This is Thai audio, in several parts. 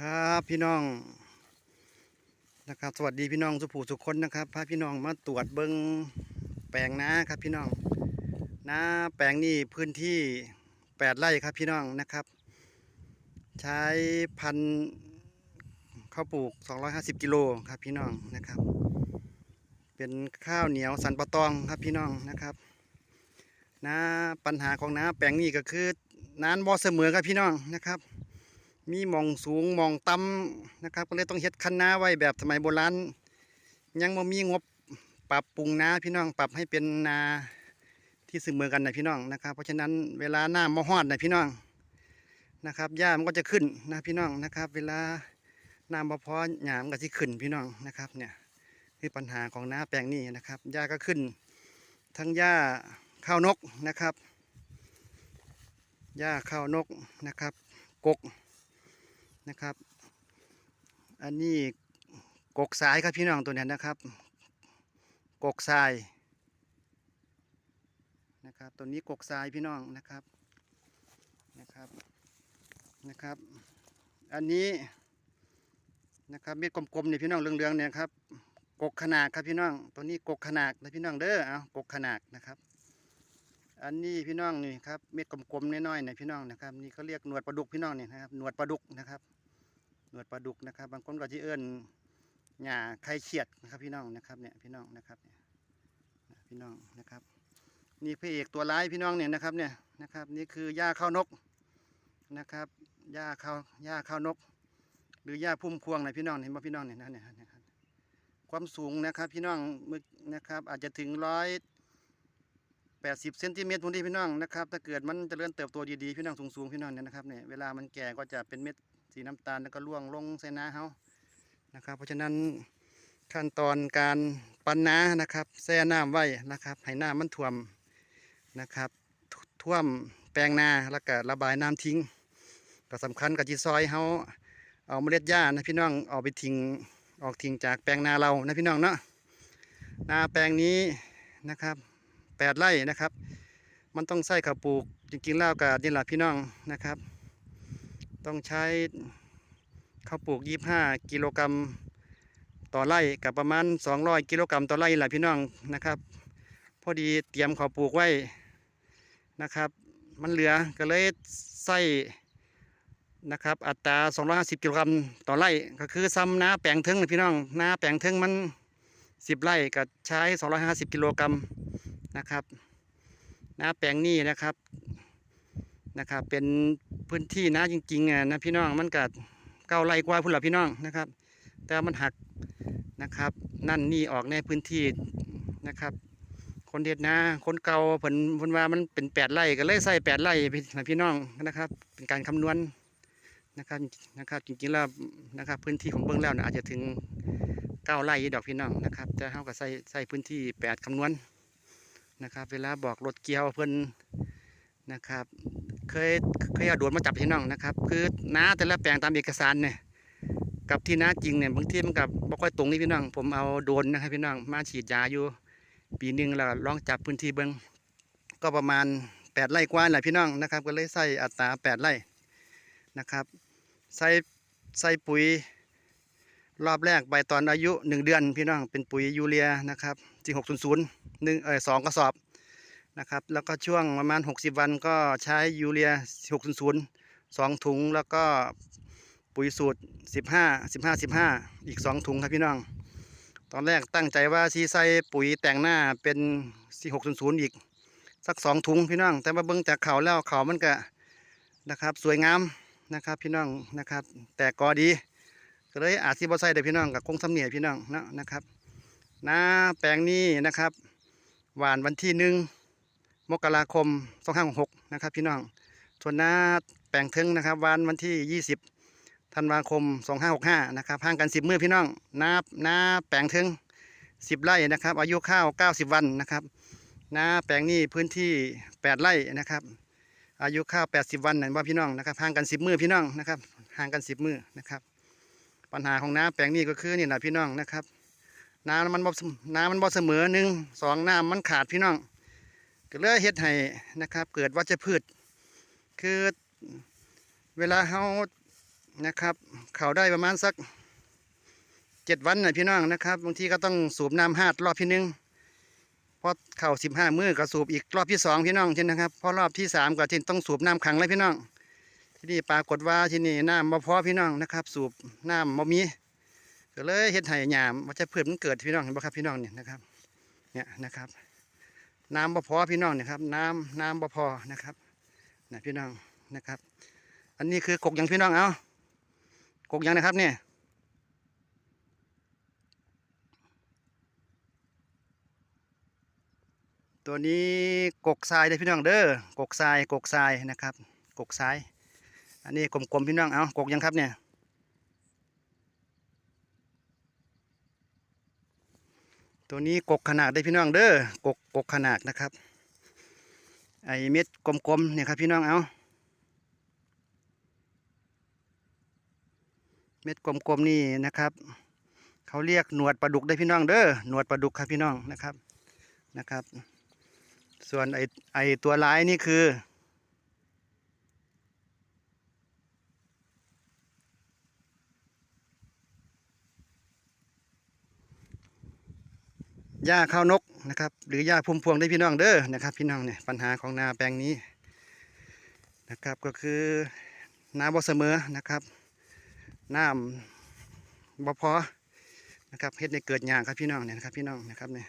ครับพี่น้องนะครับ สวัสดีพี่น้องสุภูสุคนนะครับพาพี่น้องมาตรวจเบิงแปลงนาครับพี่น้องนาแปลงนี้พื้นที่แปดไร่ครับพี่น้องนะครับ ใช้พันข้าวปลูก 250 กิโลครับพี่น้องนะครับ เป็นข้าวเหนียวสันปะตองครับพี่น้องนะครับนาปัญหาของนาแปลงนี้ก็คือน้ำบ่เสมอครับพี่น้องนะครับ มีมองสูงมองต่ำนะครับ ก็เลยต้องเฮ็ดคันนาไว้แบบสมัยโบราณยังบ่มีงบปรับปรุงนาพี่น้องปรับให้เป็นนาที่เสมอกันนะพี่น้องนะครับ เพราะฉะนั้นเวลาน้ำมาฮอดนะพี่น้องนะครับหญ้ามันก็จะขึ้นนะพี่น้องนะครับ เวลาน้ำบ่พอหญ้ามันก็สิขึ้นพี่น้องนะครับเนี่ยคือปัญหาของนาแปลงนี้นะครับหญ้าก็ขึ้น ทั้งหญ้าข้าวนกนะครับหญ้าข้าวนกนะครับ กก นะครับ อันนี้กกสายครับพี่น้องตัวนี้นะครับ กกทรายนะครับตัวนี้กกทรายพี่น้องนะครับนะครับนะครับ อันนี้นะครับเม็ดกลมๆเนี่ยพี่น้องเรืองๆเนี่ยครับกกขนาดครับพี่น้องตัวนี้กกขนาดนะพี่น้องเด้อเอากกขนาดนะครับ อันนี้พี่น้องนี่ครับเม็ดกลมๆน้อยๆเนี่ยพี่น้องนะครับนี่เขาเรียกหนวดปลาดุกพี่น้องนี่นะครับหนวดปลาดุกนะครับ หนวดปลาดุกนะครับ บางคนก็จะเอิ้นหญ้าไข่เขียดนะครับพี่น้องนะครับเนี่ยพี่น้องนะครับเนี่ยพี่น้องนะครับ นี่พระเอกตัวร้ายพี่น้องเนี่ยนะครับเนี่ยนะครับ นี่คือหญ้าข้าวนกนะครับหญ้าข้าวหญ้าข้าวนก หรือหญ้าพุ่มพวงนะพี่น้องเห็นไหมพี่น้องเนี่ยนะเนี่ยนะครับความสูงนะครับพี่น้องมึกนะครับ อาจจะถึงร้อยแปดสิบเซนติเมตรพวกนี้พี่น้องนะครับ ถ้าเกิดมันจเจริญเติบโตดีๆพี่น้องสูงๆพี่น้องเนี่ยนะครับเนี่ยเวลามันแก่ก็จะเป็นเม็ด สีน้ำตาลแล้วก็ล่วงลงใส่นาเฮานะครับ เพราะฉะนั้นขั้นตอนการปั้นนานะครับแช่น้ำไว้นะครับ ให้น้ำมันท่วมนะครับท่วมแปลงนาแล้วก็ระบายน้ำทิ้ง ก็สำคัญกับจีซอยเฮาเอาเมล็ดหญ้านะพี่น้องเอาไปทิ้งออกทิ้งจากแปลงนาเรานะพี่น้องเนาะนาแปลงนี้นะครับแปดไร่นะครับ มันต้องใส่ข้าวปลูกจริงๆแล้วกับนี่แหละพี่น้องนะครับ ต้องใช้ข้าวปลูก 25 กิโลกรัมต่อไร่กับประมาณ 200 กิโลกรัมต่อไร่แหละพี่น้องนะครับ พอดีเตรียมข้าวปลูกไว้นะครับ มันเหลือก็เลยใส่นะครับ อัตรา 250 กิโลกรัมต่อไร่ก็คือซ้ำนาแปลงเทึงพี่น้องนาแปลงเทึงมัน 10 ไร่ก็ใช้ 250 กิโลกรัมนะครับนาแปลงนี้นะครับ นะครับเป็นพื้นที่นะจริงๆอะนะพี่น้องมันกัดเก้าไร่กว่าพุ่นละพี่น้องนะครับ แต่มันหักนะครับ นั่นนี่ออกในพื้นที่นะครับ คนเด็ดนะคนเก่าเพิ่นเพิ่นว่ามันเป็นแปดไร่ก็เลยใส่แปดไร่พี่พี่น้องนะครับ เป็นการคำนวณนะครับนะครับจริงๆแล้วนะครับพื้นที่ของเบื้องแล้วนะอาจจะถึงเก้าไร่ดอกพี่น้องนะครับแต่เขาก็ใส่ใส่พื้นที่แปดคำนวณนะครับ เวลาบอกรถเกียวเพิ่นนะครับ เคยเคยเอาโดรนมาจับพี่น้องนะครับ คือน้าแต่ละแปลงตามเอกสารเนี่ยกับที่น้าจริงเนี่ยบางทีมันกับบ่ค่อยตรงนี่พี่น้อง ผมเอาโดรนนะครับพี่น้องมาฉีดยาอยู่ ปีหนึ่งแล้วลองจับพื้นที่เบิ้งก็ประมาณแปดไร่กว่าแหละพี่น้องนะครับ ก็เลยใส่อัตราแปดไร่นะครับ ใส่ใส่ปุ๋ยรอบแรกไปตอนอายุหนึ่งเดือนพี่น้องเป็นปุ๋ยยูเรียนะครับที่หกศูนย์ศูนย์หนึ่งเออสองกระสอบ นะครับ แล้วก็ช่วงประมาณ 60 วันก็ใช้ยูเรีย 600 2 ถุง แล้วก็ปุ๋ยสูตร 15 15 15 อีก 2 ถุงครับพี่น้อง ตอนแรกตั้งใจว่าซีใส่ปุ๋ยแต่งหน้าเป็น 4600 อีก สัก 2 ถุงพี่น้อง แต่มาเบิ่งจากเขาแล้วเขามันก็นะครับสวยงามนะครับพี่น้องนะครับ แต่กอดีก็เลยอาจสิบ่ใส่ได้พี่น้องกับคงสำเนียพี่น้องเนาะนะครับนาแปลงนี้นะครับ หวานวันที่หนึ่ง มกราคม2566นะครับ พี่น้องส่วนหน้าแปลงทึงนะครับ วันวันที่ 20ธันวาคม 2565นะครับห่างกัน 10 มื้อพี่น้องหน้าหน้าแปลงทึง 10 ไร่นะครับ อายุข้าว 90 วันนะครับหน้าแปลงนี้พื้นที่ 8 ไร่นะครับอายุข้าว 80 วันนั่นว่าพี่น้องนะครับห่างกัน 10 มื้อพี่น้องนะครับห่างกัน 10 มื้อนะครับ ปัญหาของน้าแปลงนี้ก็คือนี่นะพี่น้องนะครับ น้ำมันบ่น้ำมันบ่เสมอหนึ่งสองน้ำมันขาดพี่น้อง ก็เลยเฮ็ดให้นะครับ เกิดวัชพืช คือเวลาเฮานะครับ เขาได้ประมาณสักเจ็ดวันนะพี่น้องนะครับบางทีก็ต้องสูบน้ำหาดรอบที่หนึ่งพอเข่าสิบห้ามือก็สูบอีกรอบที่สองพี่น้องเช่นนะครับพอรอบที่สามก็ที่ต้องสูบน้ำขังเลยพี่น้อง ที่นี่ปรากฏว่าที่นี่น้ำบ่พอพี่น้องนะครับ สูบน้ำบ่มีก็เลยเฮ็ดให้หยามว่าจะเพิ่มมันเกิดพี่น้องเห็นบ่ครับพี่น้องเนี่ยนะครับเนี่ยนะครับ น้ำบ่พอพี่น้องเนี่ยครับ น้ำน้ำบ่พอนะครับนะพี่น้องนะครับ อันนี้คือกกยังพี่น้องเอากกยังนะครับเนี่ยตัวนี้กกทรายเด้อพี่น้องเด้อกกทรายกกทรายนะครับ กกทราย อันนี้กลมๆพี่น้องเอากกยังครับเนี่ย ตัวนี้กกขนาดได้พี่น้องเด้อกกกกขนาดนะครับ ไอเม็ดกลมๆเนี่ยครับพี่น้องเอาเม็ดกลมๆนี่นะครับ เขาเรียกหนวดปลาดุกได้พี่น้องเด้อหนวดปลาดุกครับพี่น้องนะครับนะครับ ส่วนไอไอตัวลายนี่คือ หญ้าข้าวนกนะครับหรือหญ้าพุ่มพวงได้พี่น้องเด้อนะครับ พี่น้องเนี่ยปัญหาของนาแปลงนี้นะครับก็คือน้ำบ่เสมอนะครับน้ำบ่พอนะครับเฮ็ดในเกิดหยางครับพี่น้องเนี่ยนะครับพี่น้องนะครับเนี่ย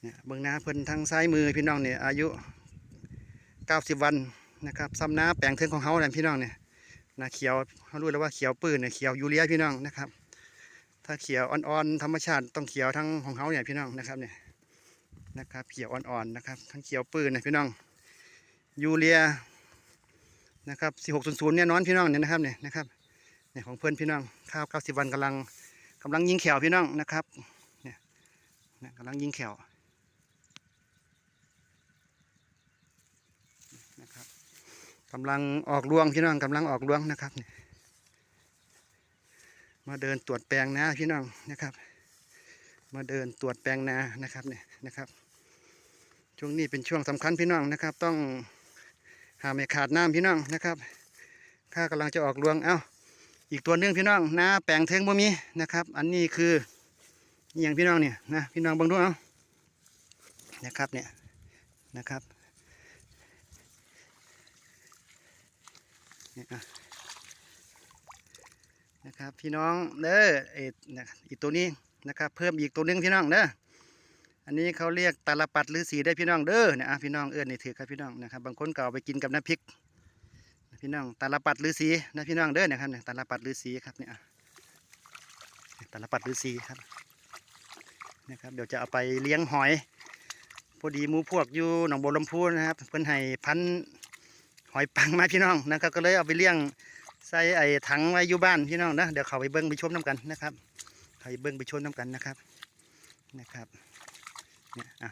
เนี่ยเบื้องหน้าเพิ่นทางซ้ายมือพี่น้องเนี่ยอายุ 90 วันนะครับซ้ำน้าแปลงเทิงของเขาเนี่ยพี่น้องเนี่ยนาเขียวเขารู้แล้วว่าเขียวปืนเนี่ยเขียวยูเรียพี่น้องนะครับ ถ้าเขียวอ่อนๆธรรมชาติต้องเขียวทั้งของเขาเนี่ยพี่น้องนะครับเนี่ยนะครับเขียวอ่อนๆนะครับ ทั้งเขียวปืนนะพี่น้องยูเรียนะครับ4600เนี่ยนอนพี่น้องเนี่ยนะครับเนี่ยนะครับเนี่ยของเพื่อนพี่น้องข้าว90วันกำลังกำลังยิงแขวพี่น้องนะครับเนี่ยเนี่ยกำลังยิงแขวนะครับกำลังออกรวงพี่น้องกำลังออกรวงนะครับเนี่ย มาเดินตรวจแปลงนาพี่น้องนะครับ มาเดินตรวจแปลงนานะครับเนี่ยนะครับ ช่วงนี้เป็นช่วงสำคัญพี่น้องนะครับ ต้องหาไม่ขาดน้ำพี่น้องนะครับข้ากำลังจะออกรวงเอ้าอีกตัวหนึงพี่น้องนาแปลงเทงบ่มีนะครับ อันนี้คืออย่างพี่น้องเนี่ยนะพี่น้องบังดูเอานะครับเนี่ยนะครับเนี่ยอะ นะครับพี่น้องเด้อเอ็ดนะอีกตัวนี้นะครับเพิ่มอีกตัวหนึงพี่น้องเด้ออันนี้เขาเรียกตาลปัดหรือสีได้พี่น้องเด้อเนี่ยอะพี่น้องเอื้อนนี่ถือครับพี่น้องนะครับบางคนก็เอาไปกินกับน้ำพริกพี่น้องตาลปัดหรือสีนะพี่น้องเด้อนะครับเนี่ยตาลปัดหรือสีครับเนี่ยตาลปัดหรือสีครับนะครับเดี๋ยวจะเอาไปเลี้ยงหอยพอดีมูพวกอยู่หนองบัวลำพูนะครับเพิ่นให้พันหอยปังมาพี่น้องนะครับก็เลยเอาไปเลี้ยง ใส่ไอ้ถังไว้อยู่บ้านพี่น้องนะเดี๋ยวเขาไปเบิ้งไปชมน้ำกันนะครับเขาไปเบิ้งไปชมน้ำกันนะครับนะครับเนี่ยอะ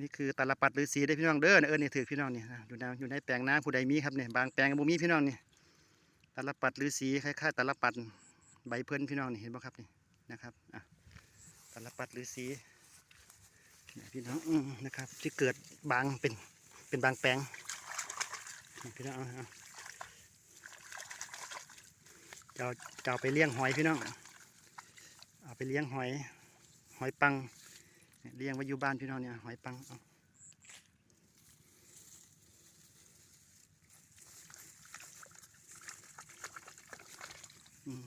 นี่คือตาลปัดหรือสีได้พี่น้องเด้อเออเนี่ยถือพี่น้องเนี่นะอยู่ในอยู่ในแปลงนาผู้ใดมีครับเนี่ยบางแปลงบ่มีพี่น้องเนี่ยตาลปัดหรือสีคล้ายๆตาลปัดใบเพิ่อนพี่น้องนี่เห็นบ่ครับนี่นะครับอะตาลปัดหรือสีพี่น้องอืมนะครับที่เกิดบางเป็นเป็นบางแปลงพี่น้องอาเอา จะเอาจะไปเลี้ยงหอยพี่น้องเอาไปเลี้ยงหอย หอยปังเลี้ยงไว้อยู่บ้านพี่น้องเนี่ยหอยปังอืม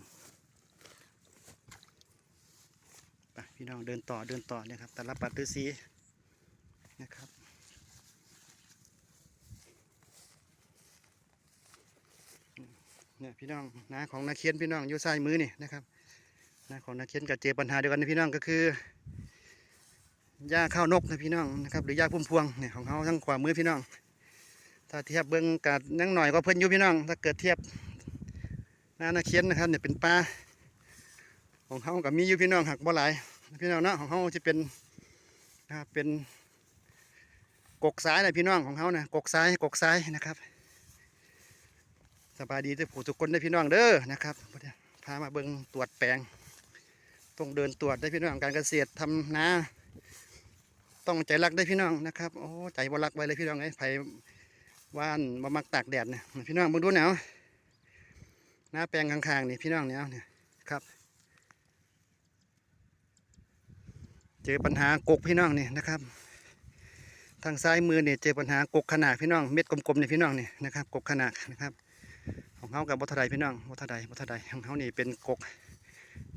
ไปพี่น้องเดินต่อเดินต่อเนี่ยครับแต่ละปัดฤาษีนะครับ เนี่ยพี่น้องนาของนาเคียนพี่น้องอยู่ซ้ายมือนี่นะครับนาของนาเคียนกับเจปัญหาเดียวกันนะพี่น้องก็คือหญ้าข้าวนกนะพี่น้องนะครับหรือหญ้าพุ่มพวงเนี่ยของเขาทั้งขวามือพี่น้อง ถ้าเทียบเบิ้องกัดนั่งหน่อยก็เพิ่นอยู่พี่น้อง ถ้าเกิดเทียบนานาเคียนนะครับเนี่ยเป็นป่าของเขากับมีอยู่พี่น้องหักบ่หลายพี่น้องเนาะของเขาจะเป็นนะครับเป็นกกซ้ายนะพี่น้องของเขานะกกซ้ายกกซ้ายนะครับ สบายดีทุกผู้ทุกคนได้พี่น้องเด้อนะครับพามาเบิ่งตรวจแปลง ต้องเดินตรวจได้พี่น้องการเกษตรทำนาต้องใจรักได้พี่น้องนะครับโอ้ใจบรักไว้เลยพี่น้องไอ้ไผว่านบ่มักตากแดดเนี่ยพี่น้องเบิ่งดูหนาวหน้าแปลงข้างๆนี่พี่น้องเนี่ยเอาเนี่ยครับ เจอปัญหากกพี่น้องนี่นะครับ ทางซ้ายมือเนี่ยเจอปัญหากกขนาดพี่น้องเม็ดกลมๆเนี่ยพี่น้องนี่นะครับ กกขนาดนะครับ ของเขากับวัฒไดพี่น้องวัฒไดวัฒไดของเขานี่เป็นกก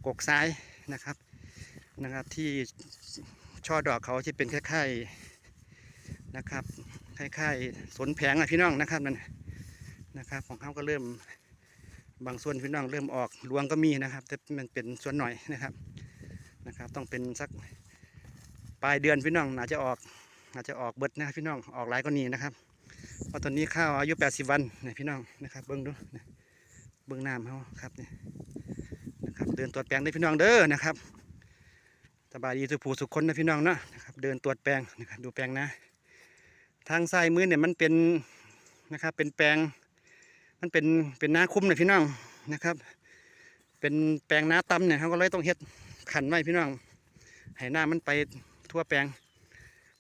กกซ้ายนะครับนะครับที่ช่อดอกเขาที่เป็นคล้ายๆนะครับคล้ายๆสนแผงอะพี่น้องนะครับนั่นนะครับของเขาก็เริ่มบางส่วนพี่น้องเริ่มออกรวงก็มีนะครับ แต่มันเป็นส่วนหน่อยนะครับนะครับ ต้องเป็นสักปลายเดือนพี่น้องอาจจะออกอาจจะออกเบิดนะครับพี่น้องออกหลายก็นี้นะครับ เพราะตอนนี้ข้าวอายุ 80 วันนี่พี่น้องนะครับเบิ้งดูเบิ้งน้ำเขาครับนี่นะครับเดินตรวจแปลงได้พี่น้องเด้อนะครับสบายดีสุขผูสุขคนนะพี่น้องเนาะนะครับเดินตรวจแปลงนะครับดูแปลงนะ ทางซ้ายมือเนี่ยมันเป็นนะครับเป็นแปลงมันเป็นเป็นนาคุ้มเลยพี่น้องนะครับ เป็นแปลงนาตำเนี่ยเขาก็เลยต้องเฮ็ดขันไว้พี่น้องให้น้ำมันไปทั่วแปลง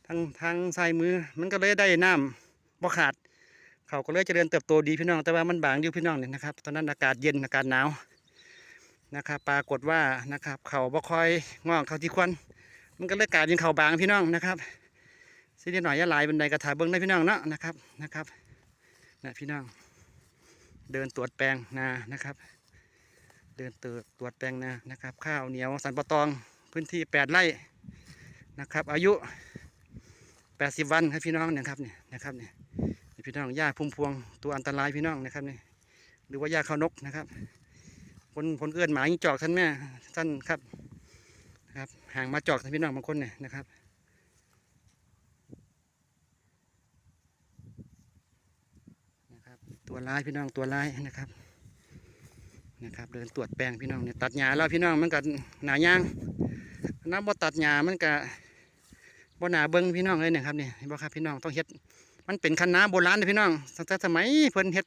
ทางทางซ้ายมือมันก็เลยได้น้ำ บ่ขาด เขาก็เลยเจริญเติบโตดีพี่น้อง แต่ว่ามันบางอยู่พี่น้องเนี่ยนะครับ ตอนนั้นอากาศเย็นอากาศหนาวนะครับ ปรากฏว่านะครับ เขาบ่ค่อยงอกเขาที่ควรมันก็เลยกลายเป็นเขาบางพี่น้องนะครับสินิดหน่อยอยาหลายเป็นใดกระถาเบิ้งได้พี่น้องเนาะนะครับนะครับนะพี่น้อง เดินตรวจแปลงนานะครับ เดินตรวจตรวจแปลงนานะครับ ข้าวเหนียวสันปะตองพื้นที่แปดไร่นะครับ อายุแปดสิบวันครับพี่น้องเนี่ยครับเนี่ยนะครับเนี่ย พี่น้องหญ้าพุ่มพวงตัวอันตรายพี่น้องนะครับนี่หรือว่าหญ้าข้าวนกนะครับคนคนเอื้อนหมายิงจอกท่านแม่ท่านครับนะครับห่างมาจอกท่านพี่น้องบางคนเนี่ยนะครับนะครับ ตัวร้ายพี่น้องตัวร้ายนะครับนะครับ เดินตรวจแปลงพี่น้องเนี่ยตัดหญ้าแล้วพี่น้องมันก็หนาย่างน้ำบ่ตัดหญ้ามันก็บ่หนาเบิ้งพี่น้องเลยเนี่ยครับเนี่เห็นบ่ครับพี่น้องต้องเฮ็ด มันเป็นคันนาโบราณเลยพี่น้องตั้งแต่สมัยเพิ่นเฮ็ด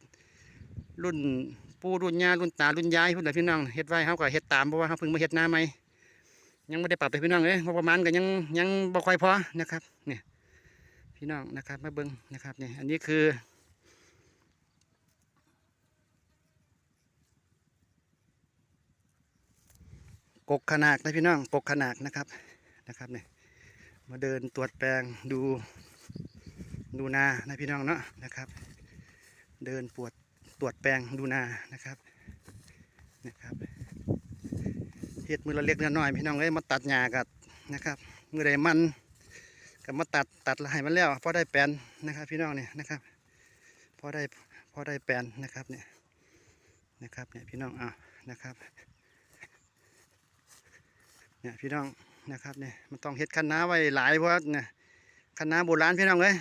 รุ่นปู่รุ่นย่ารุ่นตารุ่นยายพุ่นแหละพี่น้องเฮ็ดไว้เฮาก็เฮ็ดตามเพราะว่าเฮาเพิ่งมาเฮ็ดนาใหม่ยังไม่ได้ปรับเลยพี่น้องเลยงบประมาณก็ยังยังบ่ค่อยพอนะครับเนี่ยพี่น้องนะครับมาเบิ้งนะครับเนี่ยอันนี้คือกกขนาดนะพี่น้องกกขนาดนะครับนะครับเนี่ยมาเดินตรวจแปลงดู ดูนานะพี่น้องเนาะนะครับ เดินปวดตรวจแปลงดูนานะครับนะครับเฮ็ดมือละเล็กละน้อยพี่น้องเอ้ยมาตัดหญ้ากันะครับมือใดมันก็มาตัดตัดละให้มันแล้วพอได้แปลนนะครับ พี่น้องเนี่ยนะครับพอได้พอได้แปลนนะครับเนี่ยนะครับเนี่ยพี่น้องอะนะครับเนี่ยพี่น้องนะครับเนี่ยมันต้องเฮ็ดคันนาไว้หลายเพราะเนี่ยคันนาโบราณพี่น้องเลย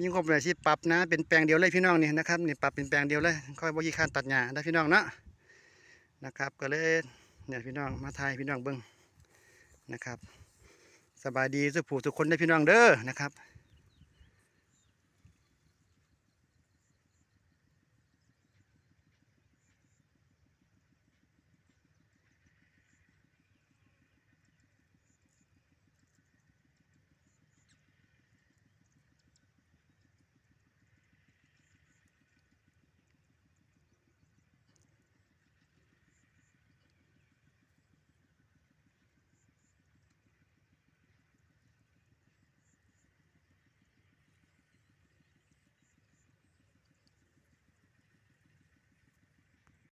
มีงบเลยที่ปรับนะ เป็นแปลงเดียวเลยพี่น้องนี่นะครับนี่ปรับเป็นแปลงเดียวเลยค่อยบ่ยีคร้านตัดหญ้าได้พี่น้องเนาะนะครับ ก็เลยเนี่ยพี่น้องมาทายพี่น้องเบิ้งนะครับ สบายดีสุขผู้ทุกคนได้พี่น้องเด้อนะครับ